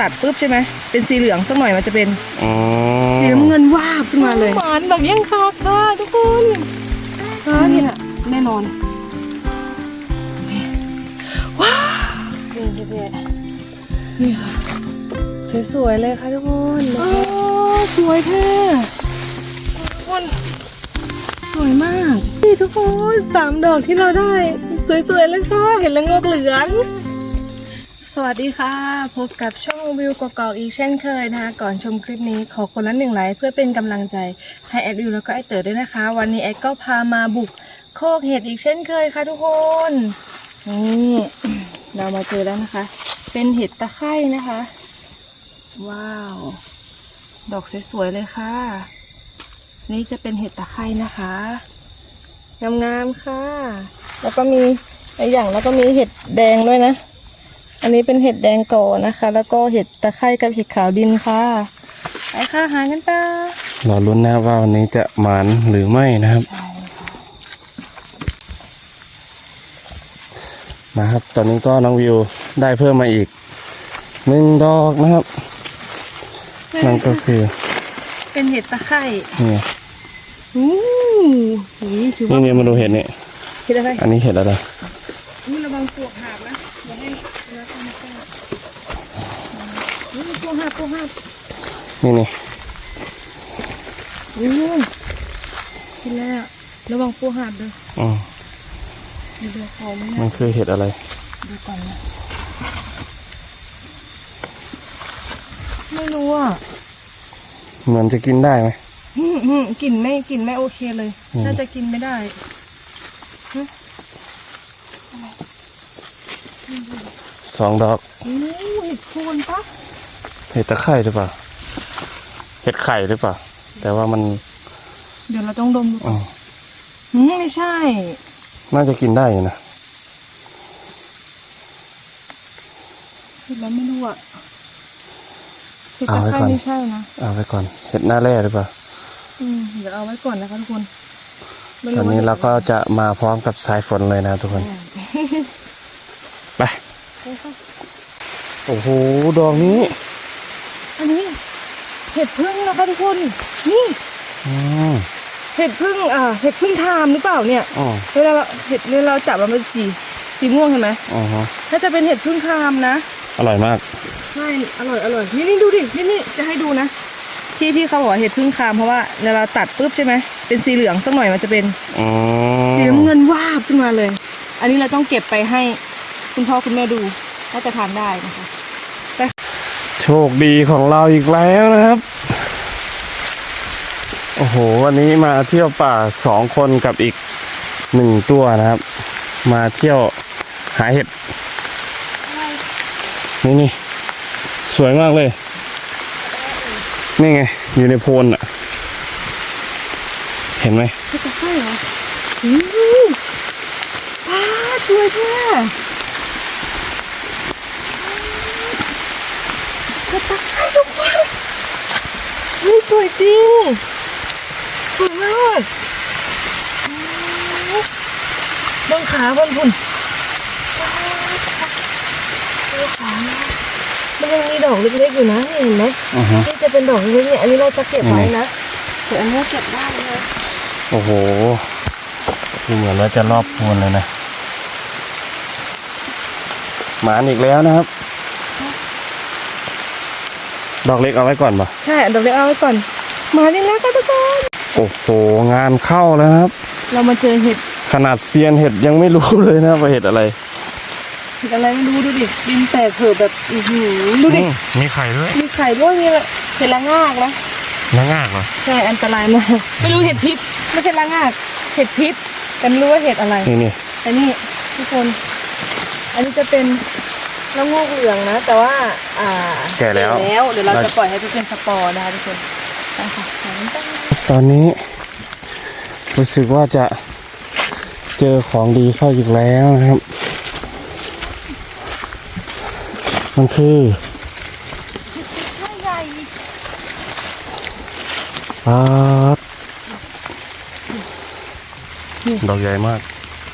ตัดปุ๊บใช่ไหมเป็นสีเหลืองสักหน่อยมันจะเป็นอ๋อสีน้ำเงินวาบขึ้นมาเลยหวานแบบยังคาค่ะทุกคนอ่าเนี่ยแน่นอนนี่พี่เนี่ค่ะสวยๆเลยค่ะทุกคนอ๋อสวยแท้ทุกคนสวยมาก นี่ทุกคนสามดอกที่เราได้ สวยๆเลยค่ะ เห็นแล้วงอกเหลืองส วัสดีค่ะ พบกับช่องวิวกอกๆอีกเช่นเคยนะคะ ก่อนชมคลิปนี้ขอคนละหนึ่งไลค์เพื่อเป็นกำลังใจให้แอดวิวแล้วก็ไอเต๋อด้วยนะคะ วันนี้แอดก็พามาบุกโคกเห็ดอีกเช่นเคยค่ะทุกคน นี่เรามาเจอแล้วนะคะ เป็นเห็ดตะไคร่นะคะ ว้าว ดอกสวยๆเลยค่ะ นี่จะเป็นเห็ดตะไคร่นะคะงามๆค่ะ แล้วก็มีหลายอย่างแล้วก็มีเห็ดแดงด้วยนะ อันนี้เป็นเห็ดแดงก่อนะคะ แล้วก็เห็ดตะไคร่กับเห็ดขาวดินค่ะไปค่ะหากันต่อเราลุ้นนะว่าวันนี้จะหมานหรือไม่นะครับนะครับ ตอนนี้ก็น้องวิวได้เพิ่มมาอีกหนึ่งดอกนะครับ นั่นก็คือเป็นเห็ดตะไคร่นี่อู้นี่ถือนี่ว่านี่มาดูเห็ดนี่เห็ดอะไรอันนี้เห็ดอะไรนี่ระวังปลวกหาบนะอย่าให้เวลาเข้ามาใกล้นี่ปลวกหาบปลวกหาบนี่นี่อู้กินแล้วระวังปลวกหาบด้วยอืมดูดูเขาไหมมันะนคือเห็ดอะไรดูก่อนนะไม่ รู้อะเหมือนจะกินได้ไหมอืมอืมกลิ่นไม่กลิ่นไม่โอเคเลยอืมน่าจะกินไม่ได้สองดอกอู้เห็ดโคนปะเห็ดตะไคร่หรือเปล่า เห็ดไข่หรือเปล่า แต่ว่ามัน เดี๋ยวเราต้องดมดูอ๋ออืมไม่ใช่ น่าจะกินได้อยู่นะเห็ดแล้วไม่รู้อะ เห็ดเอาตะไว้ไคร้ก่อน ไม่ใช่นะเอาไว้ก่อน เห็ดหน้าแร่หรือเปล่าอืมเดี๋ยวเอาไว้ก่อนนะคะทุกคนไม่ตอนนี้ว่เราก็จะมาพร้อมกับสายฝนเลยนะทุกคน ไป โอ้โห ดอกนี้ อันนี้ เห็ดพึ่งนะคะทุกคน นี่อืมเห็ดพึ่งอ่า เห็ดพึ่งทามหรือเปล่าเนี่ยอ๋อเวลาเราเห็ดเวลาเราจับมันเป็นสีสีม่วงเห็นไหมอ๋อฮะน่าจะเป็นเห็ดพึ่งทามนะ อร่อยมาก ใช่อร่อยอร่อยนี่นี่ดูดินี่นี่จะให้ดูนะ ที่ที่เขาบอกว่าเห็ดพึ่งคามเพราะว่าเวลาเราตัดปุ๊บใช่ไหมเป็นสีเหลืองสักหน่อยมันจะเป็นอ๋อสีน้ำเงินวาบขึ้นมาเลย อันนี้เราต้องเก็บไปให้คุณพ่อคุณแม่ดูน่าจะทานได้นะคะโชคดีของเราอีกแล้วนะครับ โอ้โห วันนี้มาเที่ยวป่าสองคนกับอีกหนึ่งตัวนะครับ มาเที่ยวหาเห็ด นี่นี่สวยมากเลย นี่ไง อยู่ในโพนอะ เห็นไหมเห็ดตะไคร้เหรอป้าสวยแท้เห็ดตะไคร้ทุกคนเฮ้ยสวยจริง สวยมากเบื้องขาบนพุ่น ดูขามันยังมีดอกเล็กๆอยู่นะนี่เห็นไหมอือฮะนี่จะเป็นดอกเล็กๆเนี่ยอันนี้เราจะเก็บไว้นี่ไงนะเดี๋ยวอันนี้เก็บได้นะโอ้โหดูเหมือนว่าจะรอบโพนเลยนะหมานอีกแล้วนะครับ ดอกเล็กเอาไว้ก่อนป่ะใช่ดอกเล็กเอาไว้ก่อนมานี่แล้วค่ะทุกคนโอ้โหงานเข้าแล้วนะครับ เรามาเจอเห็ดขนาดเซียนเห็ดยังไม่รู้เลยนะว่าเห็ดอะไรเห็ด อะไรไม่รู้ดูดิดินแตกเผือแบบอื้อหือดูดิอืมมีไข่ด้วยมีไข่ด้วยมีอะไรเห็ดละงากนะละงากเหรอใช่อันตรายมากไม่รู้เห็ดพิษไม่ใช่ละงากเห็ดพิษแต่ไม่รู้ว่าเห็ดอะไร นี่นี่แต่นี่ทุกคน อันนี้จะเป็นละโงกเหลืองนะ แต่ว่า อ่าแก่แล้ว แล้วเดี๋ยวเราจะปล่อยให้เป็นสปอร์นะคะทุกคนไปค่ะไปกันต่อตอนนี้ รู้สึกว่าจะเจอของดีเข้าอีกแล้วนะครับ มันคือใหญ่ปาดดอกใหญ่มาก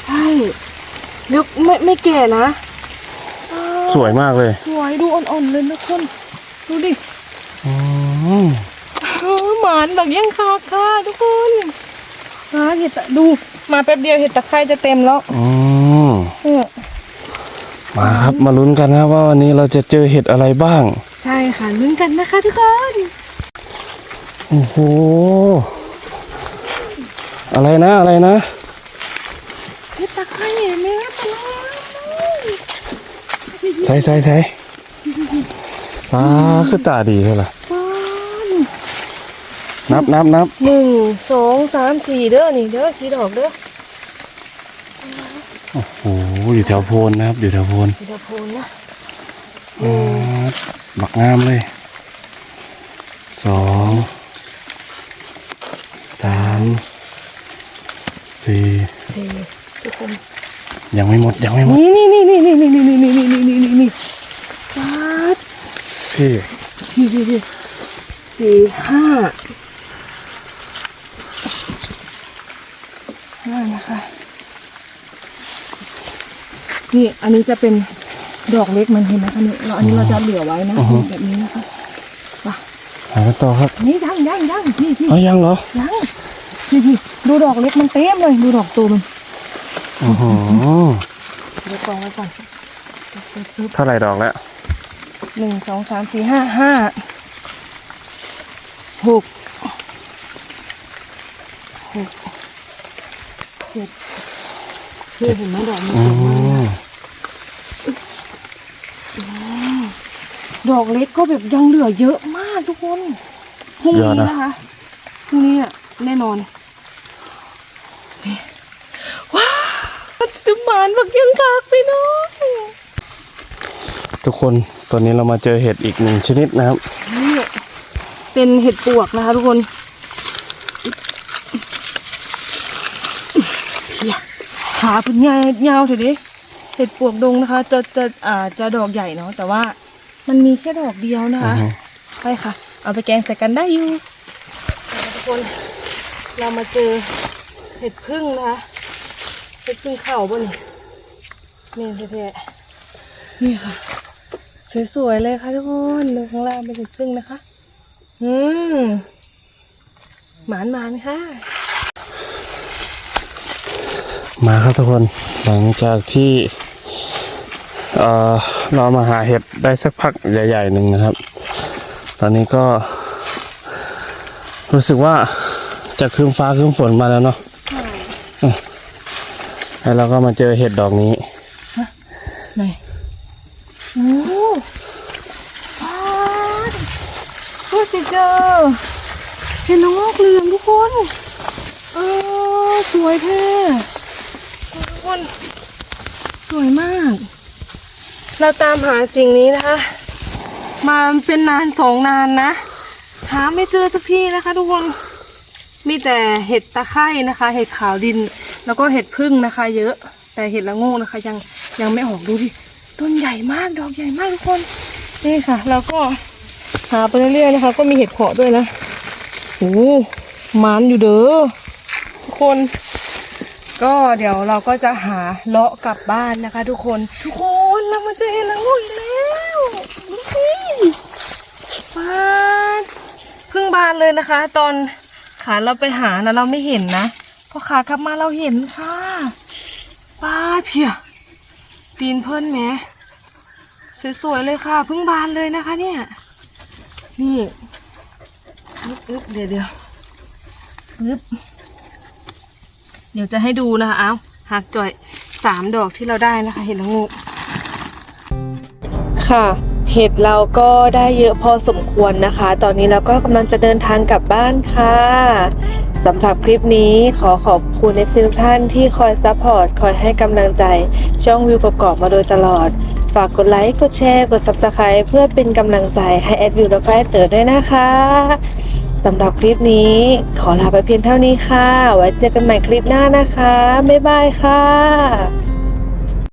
ใช่แล้วไม่ไม่แก่นะ สวยมากเลย สวยดูอ่อนๆเลยนะคุณดูดิอืมเออหมานแบบยังคาค่ะทุกคนหาเห็ดตะดูมาแป๊บเดียวเห็ดตะไคร้จะเต็มแล้วอืมเนี่ย มาครับมาลุ้นกันนะว่าวันนี้เราจะเจอเห็ดอะไรบ้าง ใช่ค่ะลุ้นกันนะคะทุกคนโอ้โหอะไรนะอะไรนะเห็ดตะไคร้เห็นไหมคะตะไคร้ใส่ใส่ใส่ป้าคือตาดีเท่าไหร่ป้านนับนับนับหนึ่งสองสามสี่เด้อนี่เด้อสีดอกเด้อโอ้โห อยู่แถวโพนนะครับ อยู่แถวโพนสีดอกโพนนะอ่าบักงามเลย สอง สาม สี่สี่ทุกคนยังไม่หมด ยังไม่หมด นี่นี่นี่นี่นี่นี่นี่นี่นี่นี่นี่นี่ป้าดพี่นี่นี่นี่สี่ห้าห้านะคะ นี่อันนี้จะเป็นดอกเล็กมันเห็นไหมคะเนี่ยเราอันนี้เราจะเหลือไว้นะ แบบนี้นะคะหากันต่อครับ นี่ยังยังยังนี่ที่เอายังเหรอยังนี่ที่ดูดอกเล็กมันเต็มเลย ดูดอกโตมันอือหือเดี๋ยวกองไว้ก่อนเท่าไหร่ดอกแล้วหนึ่งสองสามสี่ห้าห้าหกหกเจ็ดนี่เห็นไหมดอกมันอืสวยมาก ดอกเล็กก็แบบยังเหลือเยอะมากทุกคนพสุรุ่งดยอดนี้นะนะคะพรุ่งนี้อะแน่นอนว้าวสมานบักยังคากไปน้องทุกคนตอนนี้เรามาเจอเห็ดอีกหนึ่งชนิดนะครับนี่เป็นเห็ดปวกนะคะทุกคนเพียขาเพุ่นยาวยาวเถอะดิเห็ดปวกดงนะคะ จะจะอ่าจะดอกใหญ่เนาะแต่ว่า มันมีแค่ดอกเดียวนะคะอือฮึไปค่ะ เอาไปแกงใส่กันได้อยู่เอาละทุกคน เรามาเจอเห็ดพึ่งนะคะเห็ดพึ่งเข่าบ่นี่นี่แท้ๆนี่ค่ะ สวยๆเลยค่ะทุกคนดูข้างล่างเป็นเห็ดพึ่งนะคะ อืมหมานหมานๆค่ะ มาครับทุกคน หลังจากที่เอ่อ เรามาหาเห็ดได้สักพักใหญ่ๆหนึ่งนะครับ ตอนนี้ก็ รู้สึกว่าจะครึ้มฟ้าครึ้มฝนมาแล้วเนาะใช่แล้วเราก็มาเจอเห็ดดอกนี้ไหนโอ้ว้าวพูดสิเจอเห็นน้องงอกเหลืองทุกคนเออสวยแท้ทุกคน สวยมาก เราตามหาสิ่งนี้นะคะ มาเป็นนานสองนานนะหาไม่เจอสักทีนะคะ ทุกคนมีแต่เห็ดตะไคร่นะคะ เห็ดขาวดิน แล้วก็เห็ดพึ่งนะคะ เยอะ แต่เห็ดละโง่นะคะ ยังยังไม่ออกดูดิต้นใหญ่มากดอกใหญ่มากทุกคนนี่ค่ะแล้วก็หาไปเรื่อยๆนะคะ ก็มีเห็ดเพาะด้วยนะโอ้มันอยู่เด้อทุกคน ก็เดี๋ยวเราก็จะหาเลาะกลับบ้านนะคะ ทุกคนทุกคนเรามาเจอเห็ดละโง่อีกแล้วดูสิบานเพิ่ง บานเลยนะคะ ตอนขาเราไปหานะเราไม่เห็นนะพอขากลับมาเราเห็นค่ะป้าเพียปีนเพิ่นแหมสวยๆเลยค่ะเพิ่งบานเลยนะคะ เนี่ย นี่อึ๊บเดี๋ยวเดี๋ยวอึ๊บเดี๋ยวจะให้ดูนะคะเอาหักจ่อยสามดอกที่เราได้นะคะ เห็ดละงูค่ะ เห็ดเราก็ได้เยอะพอสมควรนะคะ ตอนนี้เราก็กำลังจะเดินทางกลับบ้านค่ะสำหรับคลิปนี้ขอขอบคุณ FC ทุกท่านที่คอยซัพพอร์ตคอยให้กำลังใจ ช่องวิวประกอบมาโดยตลอด ฝากกดไลค์ กดแชร์ กด Subscribe เพื่อเป็นกำลังใจให้แอดวิวและก็แอดเต๋อด้วยนะคะสำหรับคลิปนี้ขอลาไปเพียงเท่านี้ค่ะ ไว้เจอกันใหม่คลิปหน้านะคะ บ๊ายบายค่ะ